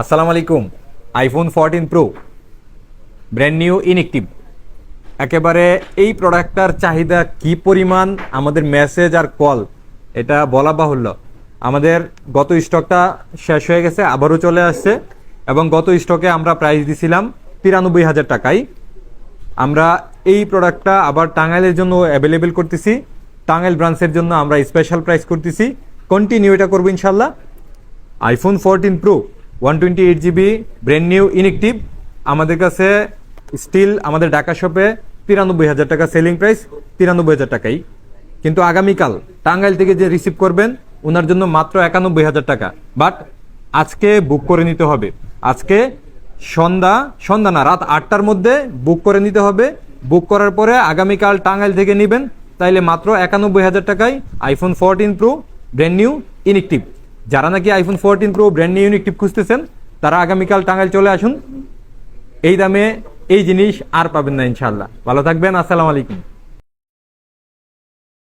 আসসালামু আলাইকুম। IPhone fourteen pro brand new inactive একেবারে এই প্রোডাক্টটার চাহিদা কি পরিমাণ, আমাদের মেসেজ আর কল এটা বলা বাহুল্য। আমাদের গত স্টকটা শেষ হয়ে গেছে, আবারও চলে আসছে, এবং গত স্টকে আমরা প্রাইস দিছিলাম তিরানব্বই হাজার টাকায়। আমরা এই প্রোডাক্টটা আবার টাঙ্গাইলের জন্য অ্যাভেলেবেল করতেছি, টাঙ্গাইল ব্রাঞ্চের জন্য আমরা স্পেশাল প্রাইস করতেছি। কন্টিনিউ এটা করব ইনশাল্লাহ iPhone fourteen pro one twenty eight GB brand new inactive আমাদের কাছে স্টিল আমাদের ঢাকা শপে তিরানব্বই হাজার টাকা সেলিং প্রাইস তিরানব্বই হাজার টাকাই। কিন্তু আগামীকাল টাঙ্গাইল থেকে যে রিসিভ করবেন, ওনার জন্য মাত্র একানব্বই হাজার টাকা। বাট আজকে বুক করে নিতে হবে। আজকে সন্ধ্যা সন্ধ্যা না, রাত আটটার মধ্যে বুক করে নিতে হবে। বুক করার পরে আগামীকাল টাঙ্গাইল থেকে নেবেন, তাইলে মাত্র একানব্বই হাজার টাকায় iPhone fourteen pro brand new inactive যারা নাকি iPhone fourteen pro brand new inactive খুঁজতেছেন, তারা আগামীকাল টাঙ্গাইল চলে আসুন। এই দামে এই জিনিস আর পাবেন না ইনশাল্লাহ ভালো থাকবেন, আসসালামু আলাইকুম।